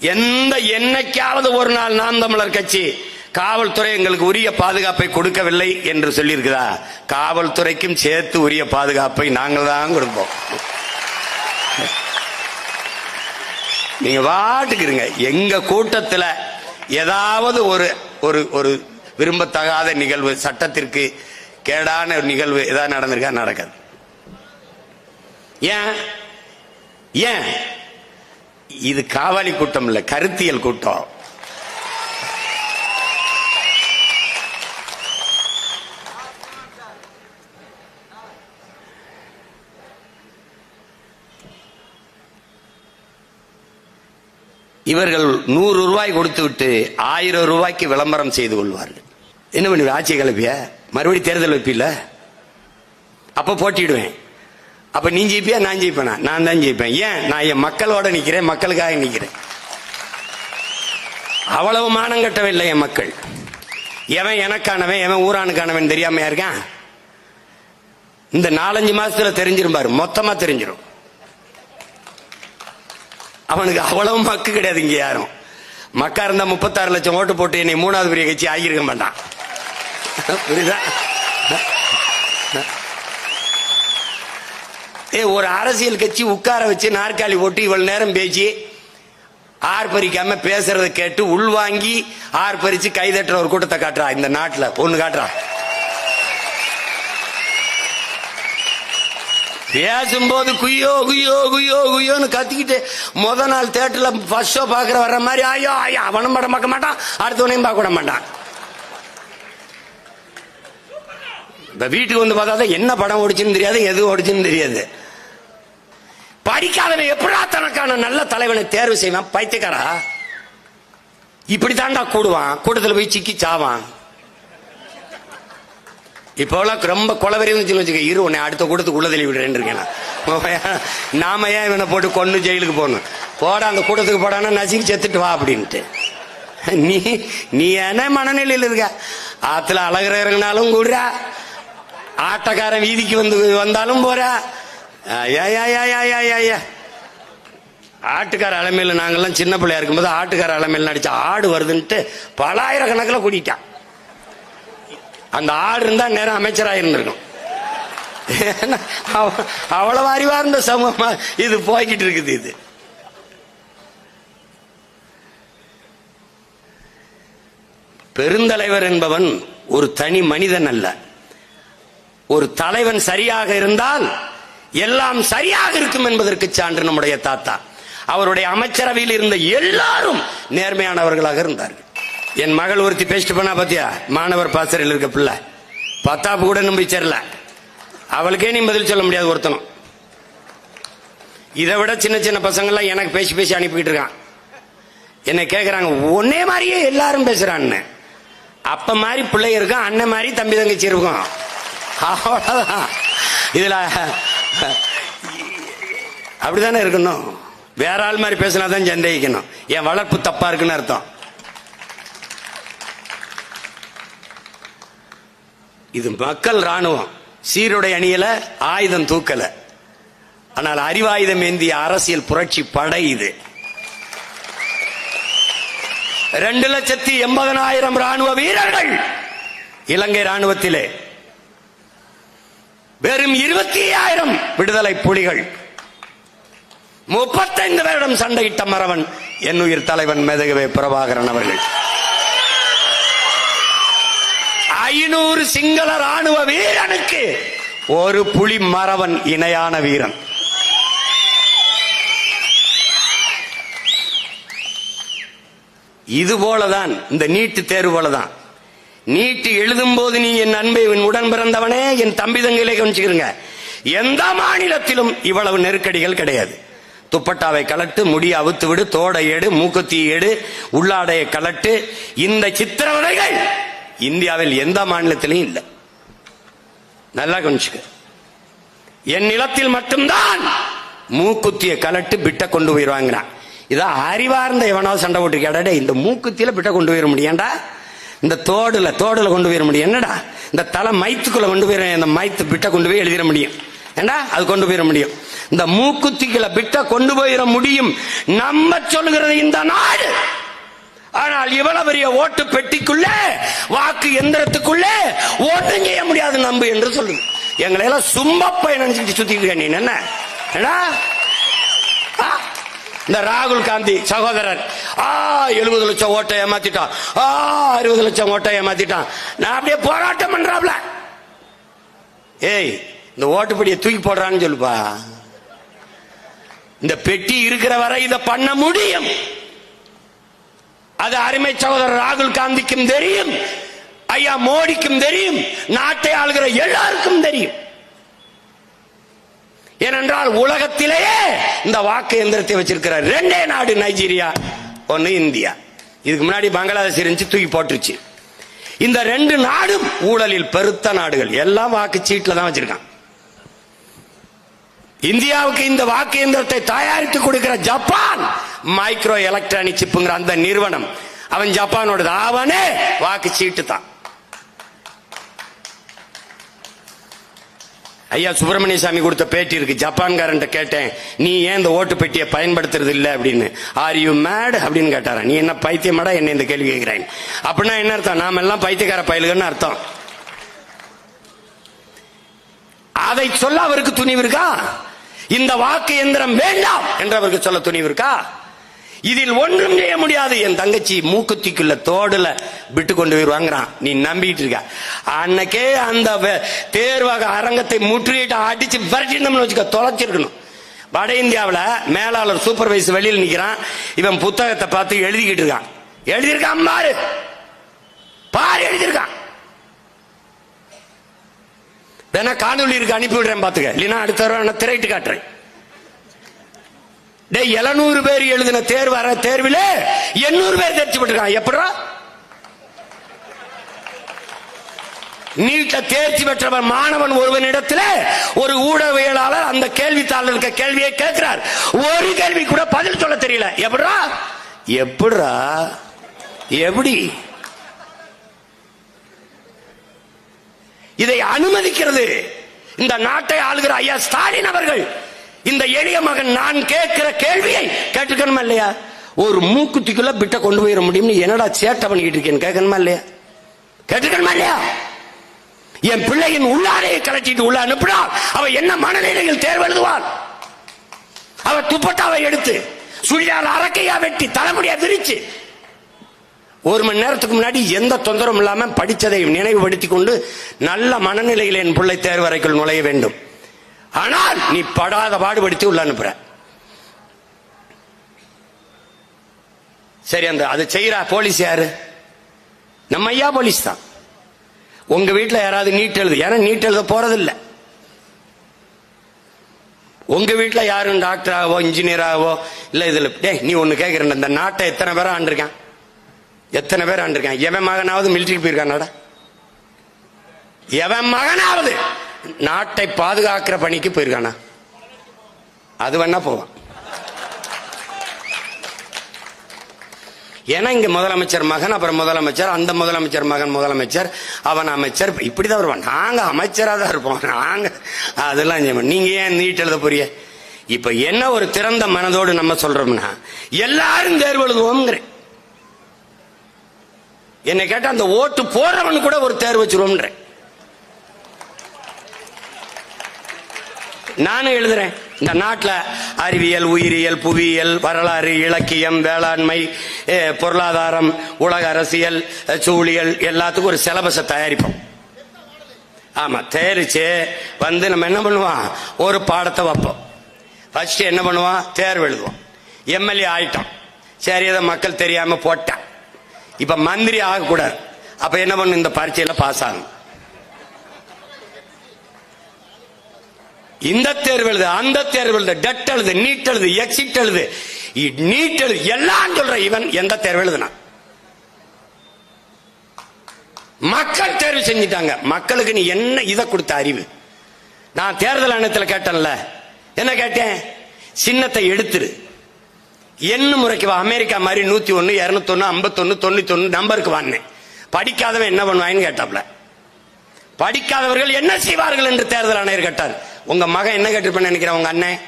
எந்த என்னைக்காவது ஒரு நாள் நாம் தமிழர் கட்சி காவல்துறை எங்களுக்கு உரிய பாதுகாப்பை கொடுக்கவில்லை என்று சொல்லியிருக்கிறா காவல்துறைக்கும் சேர்த்து உரிய பாதுகாப்பை நாங்கள் தான் கொடுப்போம். நீங்க வாட்டுக்கிருங்க எங்க கூட்டத்துல ஏதாவது ஒரு ஒரு ஒரு விரும்பத்தகாத நிகழ்வு சட்டத்திற்கு கேடான ஒரு நிகழ்வு ஏதாவது நடந்திருக்கா? நடக்காது. ஏன்? ஏன்? இது காவாலி கூட்டம் இல்ல கருத்தியல் கூட்டம். இவர்கள் நூறு ரூபாய் கொடுத்து விட்டு ஆயிரம் ரூபாய்க்கு விளம்பரம் செய்து கொள்வார்கள். என்ன பண்ணுவ ஆட்சியை கிளப்பிய? மறுபடியும் தேர்தல் வைப்பில்ல? அப்ப போட்டிடுவேன் அப்ப நீ ஜெயிப்பியா நான் ஜெயிப்பேனா? நான் தான் ஜெயிப்பேன். ஏன்? நான் என் மக்களோட நிக்கிறேன் மக்களுக்காக நிக்கிறேன். அவ்வளவு மானம் கட்டவில்லை என் மக்கள். எவன் எனக்கானவன் எவன் ஊரானுக்கானவன் தெரியாமையா இருக்கான்? இந்த நாலஞ்சு மாசத்துல தெரிஞ்சிரும் பாரு மொத்தமா தெரிஞ்சிடும் அவனுக்கு அவ்வளவு மக்கு கிடையாது இங்க யாரும். மக்கா இருந்தா முப்பத்தாறு லட்சம் ஓட்டு போட்டு என்னை மூணாவது பெரிய கட்சி ஆகியிருக்க மாட்டான். புரியுதா? ஏ ஒரு அரசியல் கட்சி உட்கார வச்சு நாற்காலி போட்டு இவ்வளவு நேரம் பேசி ஆர்ப்பரிக்காம பேசுறத கேட்டு உள்வாங்கி ஆர்ப்பரிச்சு கைதட்டுற ஒரு கூட்டத்தை காட்டுறா. இந்த நாட்டில் பொண்ணு காட்டுறா. பேசும்போது குய்யோ குய்யோ குய்யோ குய்யோன்னு கத்திக்கிட்டு முத நாள் தேட்டர்ல ஃபர்ஸ்ட் ஷோ பாக்குற வர்ற மாதிரி ஐயோ ஐயோ அவனும் படம் பார்க்க மாட்டான் அடுத்தவனையும் பார்க்க விட மாட்டான். இந்த வீட்டுக்கு வந்து பார்த்தா தான் என்ன படம் ஓடிச்சுன்னு தெரியாது எது ஓடிச்சுன்னு தெரியாது. படிக்காதவன் எப்படா தனக்கான நல்ல தலைவனை தேர்வு செய்வான்? பைத்தியக்காரா? இப்படி தாண்டா கூடுவான். கூட்டத்தில் போய் சிக்கி சாவான். இப்போலாம் ரொம்ப கொலவெறியும் வச்சுக்க இரு உன்னை அடுத்த கூட்டத்துக்கு உள்ள தள்ளி விடுறேன்னு இருக்கேன் நாம ஏன் இவனை போட்டு கொண்டு ஜெயிலுக்கு போகணும்? போட அந்த கூட்டத்துக்கு போடானா நசுக்கி செத்துட்டு வா அப்படின்ட்டு. நீ நீ என்ன மனநிலையில் இருக்க? ஆத்துல அழகிற இறங்கினாலும் கூடுறா. ஆட்டக்காரன் வீதிக்கு வந்து வந்தாலும் போறா. ஆட்டுக்கார அலமையில் நாங்கெல்லாம் சின்ன பிள்ளையா இருக்கும்போது ஆட்டுக்கார அலமையில் நடிச்ச ஆடு வருதுன்ட்டு பலாயிரக்கணக்கில் கூட்டிட்டான். அந்த ஆடு இருந்தா நேரம் அமைச்சராக இருந்திருக்கும் அவ்வளவு அவ- அவ்வளவு அறிவார்ந்த சமூகமா இது போய்கிட்டு இருக்குது இது. பெருந்தலைவர் என்பவன் ஒரு தனி மனிதன் அல்ல. ஒரு தலைவன் சரியாக இருந்தால் எல்லாம் சரியாக இருக்கும் என்பதற்கு சான்று நம்முடைய தாத்தா. அவருடைய அமைச்சரவையில் இருந்த எல்லாரும் நேர்மையானவர்களாக இருந்தார்கள். என் மகள் ஒருத்தி பேசிட்டு போனா பாத்தியா? மாணவர் பாசறையில் இருக்க பிள்ளை. பத்தாப்பு கூட நம்பி சேரல. அவளுக்கே நீ பதில் சொல்ல முடியாது ஒருத்தனும். இதை விட சின்ன சின்ன பசங்கள்லாம் எனக்கு பேசி பேசி அனுப்பிக்கிட்டு இருக்கான். என்னை கேட்கறாங்க ஒன்னே மாதிரியே எல்லாரும் பேசுறான்னு. அப்ப மாதிரி பிள்ளை இருக்கும் அண்ணன் மாதிரி தம்பி தங்கச்சி இருக்கும். இதுல அப்படிதானே இருக்கணும். வேற ஆள் மாதிரி பேசினா தான் சந்தேகிக்கணும் என் வளர்ப்பு தப்பா இருக்குன்னு அர்த்தம். இது மக்கள் ராணுவம் சீருடை அணியல ஆயுதம் தூக்கல. ஆனால் அறிவாயுதம் ஏந்திய அரசியல் புரட்சி படை இது. ரெண்டு லட்சத்தி எண்பதனாயிரம் ராணுவ வீரர்கள் இலங்கை ராணுவத்திலே வெறும் இருபத்தி ஆயிரம் விடுதலை புலிகள். முப்பத்தைந்து வருடம் சண்டையிட்ட மறவன் என் உயிர் தலைவன் மெதகவே பிரபாகரன் அவர்கள். ஐநூறு சிங்கள ராணுவ வீரனுக்கு ஒரு புலி மறவன் இணையான வீரன். இது போலதான் இந்த நீட்டு தேர்வு போலதான். நீட்டு எழுதும் போது நீ என் அன்பை என் உடன் பிறந்தவனே என் தம்பி தங்கையிலே கவனிச்சுக்கிறங்க எந்த மாநிலத்திலும் இவ்வளவு நெருக்கடிகள் கிடையாது. துப்பட்டாவை கலட்டு முடி அவுத்து விடு தோடை எடு மூக்குத்தி எடு உள்ளாடையை கலட்டு. இந்த சித்திரவதைகள் இந்தியாவில் எந்த மாநிலத்திலையும் இல்லை. நல்லா கவனிச்சுக்க. என் நிலத்தில் மட்டும்தான் மூக்குத்திய கலட்டு பிட்ட கொண்டு போயிருவாங்கிறான் இதான் அறிவார்ந்த எவனாவது சண்டை போட்டு கேடாடே இந்த மூக்குத்தியில பிட்ட கொண்டு போயிட முடியாண்டா? இந்த தோடுல தோடுல கொண்டு போயிட முடியும். என்னடா? இந்த தலை மைத்துக்குள்ள கொண்டு போயிட இந்த மைத்து பிட்ட கொண்டு போய் எழுதிட முடியும். ஏண்டா அது கொண்டு போயிட முடியும். இந்த மூக்குத்திகளை பிட்ட கொண்டு போயிட முடியும். நம்ம சொல்லுகிறது இந்த நாடு. ஆனால் இவ்வளவு பெரிய ஓட்டு பெட்டிக்குள்ளே வாக்கு எந்திரத்துக்குள்ளே ஓட்டும் செய்ய முடியாது நம்பு என்று சொல்லுது. எங்களை எல்லாம் சும்மப்ப நினைச்சுட்டு சுத்திட்டு இருக்க நீ. என்ன? ஏடா? இந்த ராகுல் காந்தி சகோதரன் ஆ எழுபது லட்சம் ஓட்டை ஏமாத்திட்டான். ஆ அறுபது லட்சம் ஓட்டை ஏமாத்திட்டான். நான் அப்படியே போராட்டம் பண்றாப்ல. ஏய் இந்த ஓட்டுப்படியை தூக்கி போடுறான்னு சொல்லுப்பா. இந்த பெட்டி இருக்கிற வரை இதை பண்ண முடியும். அது அருமை சகோதரர் ராகுல் காந்திக்கும் தெரியும். ஐயா மோடிக்கும் தெரியும். நாட்டை ஆளுகிற எல்லாருக்கும் தெரியும். ஏனென்றால் உலகத்திலேயே இந்த வாக்கு எந்திரத்தை வச்சிருக்கிறார். ரெண்டே நாடு நைஜீரியா ஒன்னு இந்தியா. இதுக்கு முன்னாடி பங்களாதேஷ் இருந்துச்சு தூக்கி போட்டுருச்சு. இந்த ரெண்டு நாடும் ஊழலில் பெருத்த நாடுகள். எல்லாம் வாக்கு சீட்டில் தான் வச்சிருக்கான் இந்தியாவுக்கு இந்த வாக்கு எந்திரத்தை தயாரித்து கொடுக்கிற ஜப்பான் மைக்ரோ எலக்ட்ரானிக் சிப்புங்கிற அந்த நிறுவனம் அவன் ஜப்பானோடது. அவனே வாக்கு சீட்டு தான். ஐயா சுப்பிரமணிய சாமி கொடுத்த பேட்டி இருக்கு. ஜப்பான்காரன் கேட்டேன் நீ ஏன் இந்த ஓட்டு பெட்டியை பயன்படுத்துறது இல்லை? அப்படின்னு. ஆர் யூ மேட் அப்படின்னு கேட்டாரா நீ என்ன பைத்தியமாடா என்ன இந்த கேள்வி கேட்கிறேன் அப்படின்னா என்ன அர்த்தம்? நாம எல்லாம் பைத்தியக்கார பயலுகன்னு அர்த்தம். அதை சொல்ல அவருக்கு துணிவு இருக்கா? இந்த வாக்கு எந்திரம் வேண்டாம் என்று அவருக்கு சொல்ல துணிவு இருக்கா? இதில் ஒன்றும் செய்ய முடியாது. என் தங்கச்சி மூக்குத்திக்குள்ள தோடுல விட்டு கொண்டு போயிருவாங்கிறான் வாங்குறான். நீ நம்பிட்டு இருக்க. அன்னைக்கே அந்த தேர்வாக அரங்கத்தை முற்றுகையிட்டு அடிச்சு விரட்டினோம்னு வச்சுக்க தொலைச்சிருக்கணும். வட இந்தியாவில் மேலாளர் சூப்பர்வைஸ் வெளியில் நிற்கிறான் இவன் புத்தகத்தை பார்த்து எழுதிக்கிட்டு இருக்கான். எழுதியிருக்கான் பாரு. பாரு எழுதியிருக்கான். வேணா காணொலி இருக்கு அனுப்பி விடுறேன் பார்த்துக்க இல்லைன்னா அடுத்த தடவை நான் திரையிட்டு காட்டுறேன். எழுநூறு பேர் எழுதின தேர்வு வர தேர்வில் எண்ணூறு பேர் தேர்ச்சி பெற்றிருக்கான் எப்படா நீட்ட தேர்ச்சி பெற்றவன் மாணவன் ஒருவனிடத்தில் ஒரு ஊடகவியலாளர் அந்த கேள்வித்தாளர் இருக்க கேள்வியை கேட்கிறார். ஒரு கேள்வி கூட பதில் சொல்ல தெரியல. எப்படா எப்படா எப்படி? இதை அனுமதிக்கிறது. இந்த நாட்டை ஆளுகிற ஐயா ஸ்டாலின் அவர்கள். இந்த எளிய மகன் நான் கேட்கிற கேள்வியை கேட்டுக்கணுமா இல்லையா? ஒரு மூக்குத்திக்குள்ள பிட்ட கொண்டு போயிட முடியும்னு என்னடா சேட்டை பண்ணிக்கிட்டு இருக்கேன்னு கேட்கணுமா இல்லையா? கேட்டுக்கணுமா இல்லையா? என் பிள்ளையின் உள்ளாரையை கலட்டிட்டு உள்ள அனுப்பினால் அவ என்ன மனநிலையில் தேர்வு எழுதுவாள்? அவ துப்பட்டாவை எடுத்து சுழியால் அரக்கையா வெட்டி தலைமுடியா விரிச்சு ஒரு மணி நேரத்துக்கு முன்னாடி எந்த தொந்தரவும் இல்லாம படித்ததை நினைவுபடுத்தி கொண்டு நல்ல மனநிலையில் என் பிள்ளை தேர்வறைக்குள் நுழைய வேண்டும். ஆனால் நீ படாத பாடுபடுத்தி உள்ள அனுப்புற. சரி அந்த அது செய்யற போலீஸ் யாரு? நம்ம ஐயா போலீஸ் தான். உங்க வீட்டில் யாராவது நீட் எழுது ஏன்னா நீட் எழுத போறதில்லை. உங்க வீட்டில் யாரும் டாக்டராகவோ இன்ஜினியராகவோ இல்ல இதுல டே நீ ஒன்று கேக்குறேன் இந்த நாட்டை எத்தனை பேரா ஆண்டிருக்கான்? எத்தனை பேர் ஆண்டிருக்கான்? எவன் மகனாவது மிலிட்டரிக்கு போயிருக்கான் எவன் மகனாவது? நாட்டை பாதுகாக்கிற பணிக்கு போயிருக்கானா? அது வேணா போவான் ஏன்னா இங்க முதலமைச்சர் மகன் அப்புறம் முதலமைச்சர் அந்த முதலமைச்சர் மகன் முதலமைச்சர் அவன் அமைச்சர் இப்படிதான் வருவான். நாங்க அமைச்சரா தான் இருப்போம். நாங்க அதெல்லாம் நீங்க ஏன் நீட் எழுத போறிய இப்ப என்ன ஒரு திறந்த மனதோடு நம்ம சொல்றோம்னா எல்லாரும் தேர்வு எழுதுவோம்ங்கிறேன் என்னை கேட்டா அந்த ஓட்டு போடுறவன் கூட ஒரு தேர்வு வச்சிருவோம்ன்றேன் நானும் எழுதுறேன். இந்த நாட்டில் அறிவியல் உயிரியல் புவியியல் வரலாறு இலக்கியம் வேளாண்மை பொருளாதாரம் உலக அரசியல் சூழியல் எல்லாத்துக்கும் ஒரு சிலபஸை தயாரிப்போம். ஆமா தயாரிச்சு வந்து நம்ம என்ன பண்ணுவோம்? ஒரு பாடத்தை வைப்போம். ஃபர்ஸ்ட் என்ன பண்ணுவோம்? தேர்வு எழுதுவோம். எம்எல்ஏ ஆயிட்டோம். சரி அதை மக்கள் தெரியாம போட்டான். இப்ப மந்திரி ஆகக்கூடாது. அப்ப என்ன பண்ணும்? இந்த பரீட்சையில பாஸ் ஆகணும். இந்த தேர்வு எழுது அந்த தேர்வு எழுது டெட் எழுது நீட் எழுது எக்ஸிட் எழுது. நீட் எழுது எல்லாம் சொல்ற இவன் எந்த தேர்வு எழுதுனா மக்கள் தேர்வு செஞ்சிட்டாங்க. மக்களுக்கு நீ என்ன இதை கொடுத்த அறிவு? நான் தேர்தல் ஆணையத்தில் கேட்டேன்ல. என்ன கேட்டேன்? சின்னத்தை எடுத்துரு. என்ன முறைக்கு வா அமெரிக்கா மாதிரி நூத்தி ஒன்னு இருநூத்தொன்னு ஐம்பத்தொன்னு தொண்ணூத்தொன்னு நம்பருக்கு வாங்கினேன். படிக்காதவன் என்ன பண்ணுவான்னு கேட்டாப்ல. படிக்காதவர்கள் என்ன செய்வார்கள் என்று தேர்தல் ஆணையர் கேட்டார். உங்க மகன் என்ன கேட்டிருப்பேன்னு நினைக்கிறேன் உங்க அண்ணன்?